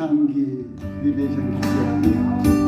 향기 리베이션을 준비합니다.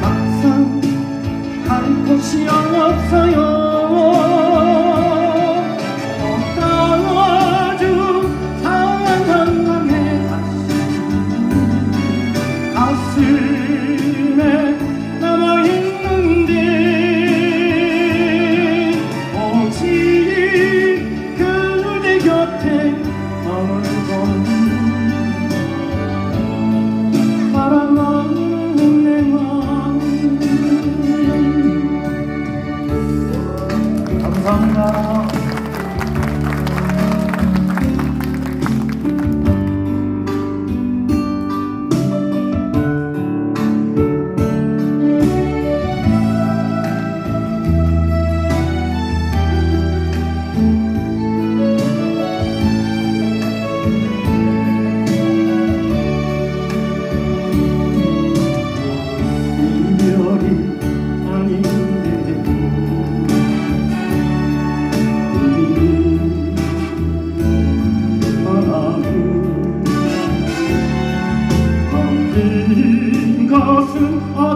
막상 갈 곳이 없어요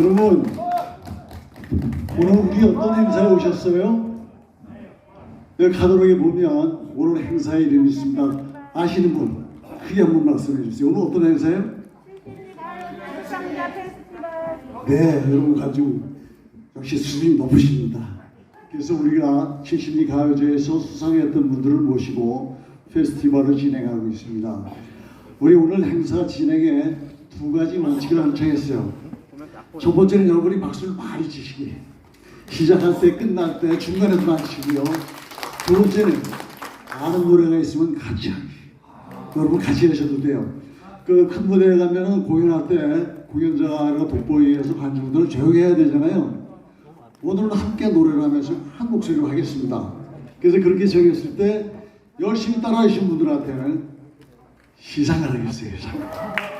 여러분 오늘 우리 어떤 행사에 오셨어요? 여기 가도록에 보면 오늘 행사의 이름이 있습니다 아시는 분 크게 한번 말씀해 주세요 오늘 어떤 행사예요? 네, 여러분 가지고 역시 수준이 높으십니다. 그래서 우리가 72 가요제에서 수상했던 분들을 모시고 페스티벌을 진행하고 있습니다. 우리 오늘 행사 진행에 두 가지 원칙을 한정했어요. 첫 번째는 여러분이 박수를 많이 치시기. 시작할 때, 끝날 때, 중간에도 치고요. 두 번째는 아는 노래가 있으면 같이 하기. 여러분 같이 하셔도 돼요. 그 큰 무대에 가면은 공연할 때 공연자가 돋보이에서 관중들은 조용히 해야 되잖아요. 오늘은 함께 노래를 하면서 한 목소리로 하겠습니다. 그래서 그렇게 정했을 때 열심히 따라하신 분들한테는 시상을 하겠어요. 시상.